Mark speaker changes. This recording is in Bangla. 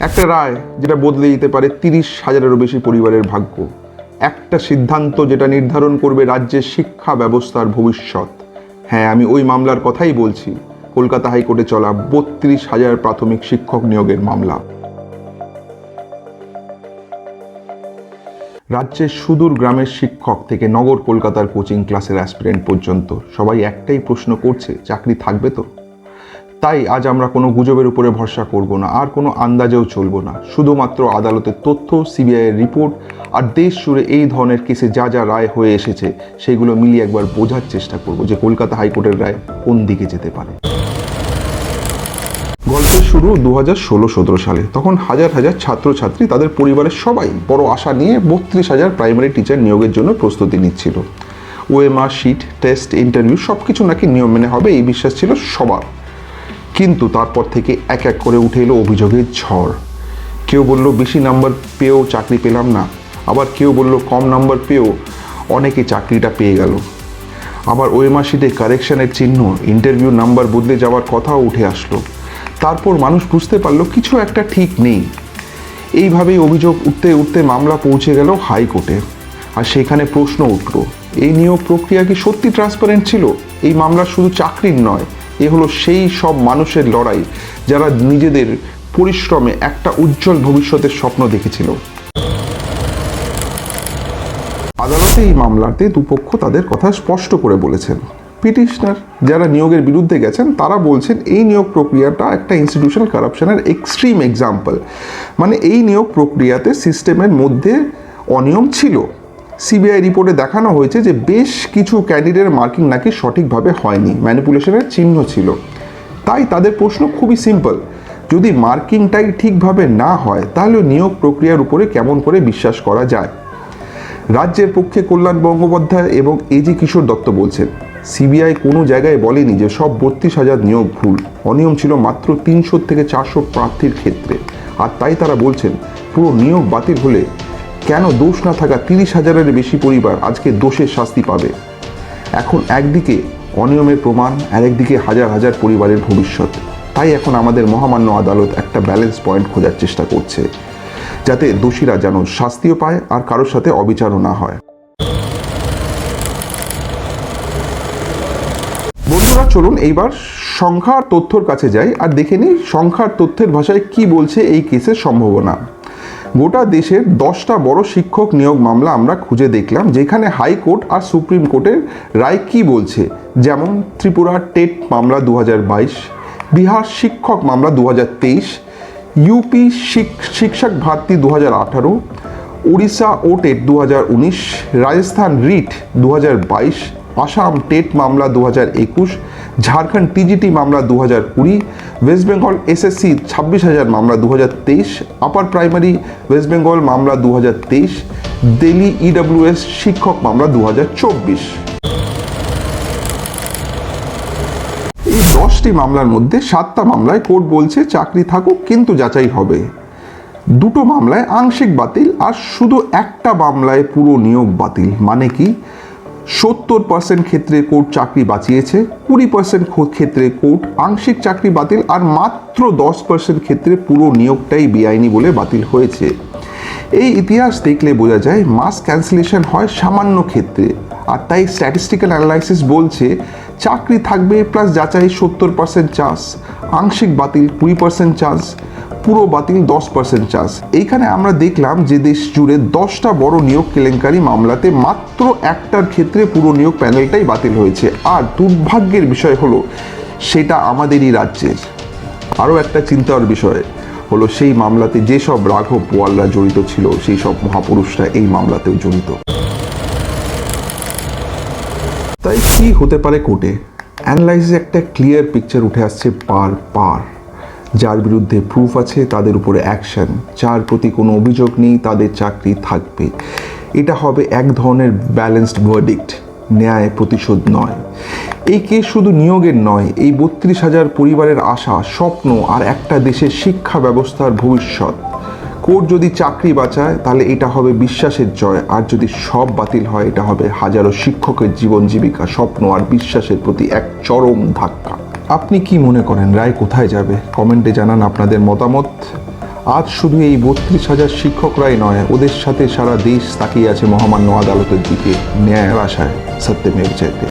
Speaker 1: একটা রায় যেটা বদলে দিতে পারে তিরিশ হাজারেরও বেশি পরিবারের ভাগ্য। একটা সিদ্ধান্ত যেটা নির্ধারণ করবে রাজ্যের শিক্ষা ব্যবস্থার ভবিষ্যৎ। হ্যাঁ আমি ওই মামলার কথাই বলছি। কলকাতা হাইকোর্টে চলা বত্রিশ হাজার প্রাথমিক শিক্ষক নিয়োগের মামলা। রাজ্যের সুদূর গ্রামের শিক্ষক থেকে নগর কলকাতার কোচিং ক্লাসের অ্যাসপিরেন্ট পর্যন্ত সবাই একটাই প্রশ্ন করছে, চাকরি থাকবে তো? তাই আজ আমরা কোনো গুজবের উপরে ভরসা করব না, আর কোনো আন্দাজেও চলবো না। শুধুমাত্র আদালতের তথ্য সিবিআইয়ের রিপোর্ট, আর দেশ জুড়ে এই ধরনের কেসে যা যা রায় হয়ে এসেছে, সেগুলো মিলিয়ে একবার বোঝার চেষ্টা করব যে কলকাতা হাইকোর্টের রায় কোন দিকে যেতে পারে। গল্পের শুরু দু হাজার ষোলো সতেরো সালে। তখন হাজার হাজার ছাত্রছাত্রী, তাদের পরিবারের সবাই বড় আশা নিয়ে বত্রিশ হাজার প্রাইমারি টিচার নিয়োগের জন্য প্রস্তুতি নিচ্ছিল। ওএমআর শিট, টেস্ট, ইন্টারভিউ সব কিছু নাকি নিয়ম মেনে হবে, এই বিশ্বাস ছিল সবার। কিন্তু তারপর থেকে এক এক করে উঠে এলো অভিযোগের ঝড়। কেউ বলল, বেশি নাম্বার পেয়েও চাকরি পেলাম না। আবার কেউ বলল, কম নাম্বার পেয়েও অনেকে চাকরিটা পেয়ে গেল। আবার ওএমআর শিটে কারেকশনের চিহ্ন ইন্টারভিউ নাম্বার বদলে যাওয়ার কথাও উঠে আসলো। তারপর মানুষ বুঝতে পারল, কিছু একটা ঠিক নেই। এইভাবেই অভিযোগ উঠতে উঠতে মামলা পৌঁছে গেল হাইকোর্টে। আর সেখানে প্রশ্ন উঠল, এই নিয়োগ প্রক্রিয়া কি সত্যি ট্রান্সপারেন্ট ছিল? এই মামলা শুধু চাকরির নয় এ হলো সেই সব মানুষের লড়াই যারা নিজেদের পরিশ্রমে একটা উজ্জ্বল ভবিষ্যতের স্বপ্ন দেখেছিল। আদালতে এই মামলাতে দুপক্ষ তাদের কথা স্পষ্ট করে বলেছেন। পিটিশনার যারা নিয়োগের বিরুদ্ধে গেছেন, তারা বলছেন এই নিয়োগ প্রক্রিয়াটা একটা ইনস্টিটিউশনাল কারাপশনের এক্সট্রিম এক্সাম্পল মানে এই নিয়োগ প্রক্রিয়াতে সিস্টেমের মধ্যে অনিয়ম ছিল। সিবিআই রিপোর্টে দেখানো হয়েছে যে বেশ কিছু ক্যান্ডিডেটের মার্কিং নাকি সঠিকভাবে হয়নি। ম্যানিপুলেশনের চিহ্ন ছিল। তাই তাদের প্রশ্ন খুবই সিম্পল। যদি মার্কিংটাই ঠিকভাবে না হয়, তাহলে নিয়োগ প্রক্রিয়ার উপরে কেমন করে বিশ্বাস করা যায়? রাজ্যের পক্ষে কল্যাণ গঙ্গোপাধ্যায় এবং এজি কিশোর দত্ত বলছেন, সিবিআই কোনো জায়গায় বলেনি যে সব বত্রিশ হাজার নিয়োগ ভুল। অনিয়ম ছিল মাত্র তিনশো থেকে চারশো প্রার্থীর ক্ষেত্রে। আর তাই তারা বলছেন, পুরো নিয়োগ বাতিল হলে কেন দোষ না থাকা তিরিশ হাজারের বেশি পরিবার আজকে দোষের শাস্তি পাবে? এখন একদিকে অনিয়মের প্রমাণ আর একদিকে হাজার হাজার পরিবারের ভবিষ্যৎ। তাই এখন আমাদের মহামান্য আদালত একটা ব্যালেন্স পয়েন্ট খোঁজার চেষ্টা করছে, যাতে দোষীরা যেন শাস্তিও পায় আর কারোর সাথে অবিচারও না হয়। বন্ধুরা, চলুন এইবার সংখ্যার তথ্যর কাছে যাই, আর দেখে নিই সংখ্যার তথ্যের ভাষায় কি বলছে এই কেসের সম্ভাবনা। গোটা দেশের দশটা বড় শিক্ষক নিয়োগ মামলা আমরা খুঁজে দেখলাম, যেখানে হাইকোর্ট আর সুপ্রিম কোর্টের রায় কি বলছে? যেমন ত্রিপুরা টেট মামলা দু হাজার বাইশ, বিহার শিক্ষক মামলা দু হাজার তেইশ, ইউপি শিক্ষক ভারতী দু হাজার আঠারো উড়িষ্যা ও টেট দু হাজার উনিশ, রাজস্থান রিট দু হাজার বাইশ আসাম টেট মামলা দু হাজার একুশ, ঝাড়খণ্ড টিজিটি মামলা দু হাজার কুড়ি, ওয়েস্ট বেঙ্গল এসএসসি ছাব্বিশ হাজার মামলা দু হাজার তেইশ, আপার প্রাইমারি ওয়েস্ট বেঙ্গল মামলা দু হাজার তেইশ, দিল্লি ইডব্লিউএস শিক্ষক মামলা দু হাজার চব্বিশ। এই দশটি মামলার মধ্যে সাতটা মামলায় কোর্ট বলছে চাকরি থাকুক কিন্তু যাচাই হবে। দুটো মামলায় আংশিক বাতিল আর শুধু একটা মামলায় পুরো নিয়োগ বাতিল। মানে কি? সত্তর পার্সেন্ট ক্ষেত্রে কোর্ট চাকরি বাঁচিয়েছে, কুড়ি পার্সেন্ট ক্ষেত্রে কোর্ট আংশিক চাকরি বাতিল, আর মাত্র দশ পার্সেন্ট ক্ষেত্রে পুরো নিয়োগটাই বেআইনি বলে বাতিল হয়েছে। এই ইতিহাস দেখলে বোঝা যায়, মাস ক্যান্সেলেশন হয় সামান্য ক্ষেত্রে, আর তাই স্ট্যাটিস্টিক্যাল অ্যানালাইসিস বলছে, চাকরি থাকবে প্লাস যাচাই সত্তর পার্সেন্ট চান্স আংশিক বাতিল কুড়ি পার্সেন্ট চান্স পুরো বাতিল দশ পার্সেন্ট চান্স এইখানে আমরা দেখলাম যে দেশ জুড়ে দশটা বড় নিয়োগ কেলেঙ্কারি মামলাতে মাত্র একটার ক্ষেত্রে পুরো নিয়োগ প্যানেলটাই বাতিল হয়েছে। আর দুর্ভাগ্যের বিষয় হলো, সেটা আমাদেরই রাজ্যের। আরও একটা চিন্তার বিষয় হলো, সেই মামলাতে যেসব রাঘব পোয়ালরা জড়িত ছিল, সেই সব মহাপুরুষরা এই মামলাতেও জড়িত। তাই কি হতে পারে কোর্টে? অ্যানালাইসিস একটা ক্লিয়ার পিকচার উঠে আসছে পার পার। যার বিরুদ্ধে প্রুফ আছে, তাদের উপরে অ্যাকশন যার প্রতি কোনো অভিযোগ নেই, তাদের চাকরি থাকবে। এটা হবে এক ধরনের ব্যালেন্সড ভার্ডিক্ট ন্যায় প্রতিশোধ নয়। এই কেস শুধু নিয়োগের নয়, এই বত্রিশ হাজার পরিবারের আশা, স্বপ্ন আর একটা দেশের শিক্ষা ব্যবস্থার ভবিষ্যৎ। কোর্ট যদি চাকরি বাঁচায়, তাহলে এটা হবে বিশ্বাসের জয়। আর যদি সব বাতিল হয়, এটা হবে হাজারো শিক্ষকের জীবন জীবিকা, স্বপ্ন আর বিশ্বাসের প্রতি এক চরম ধাক্কা। আপনি কি মনে করেন রায় কোথায় যাবে? কমেন্টে জানান আপনাদের মতামত। আজ শুধু এই বত্রিশ হাজার শিক্ষকরাই নয়, ওদের সাথে সারা দেশ তাকিয়ে আছে মহামান্য আদালতের দিকে, ন্যায়ের আশায় সত্যমেব জয়তে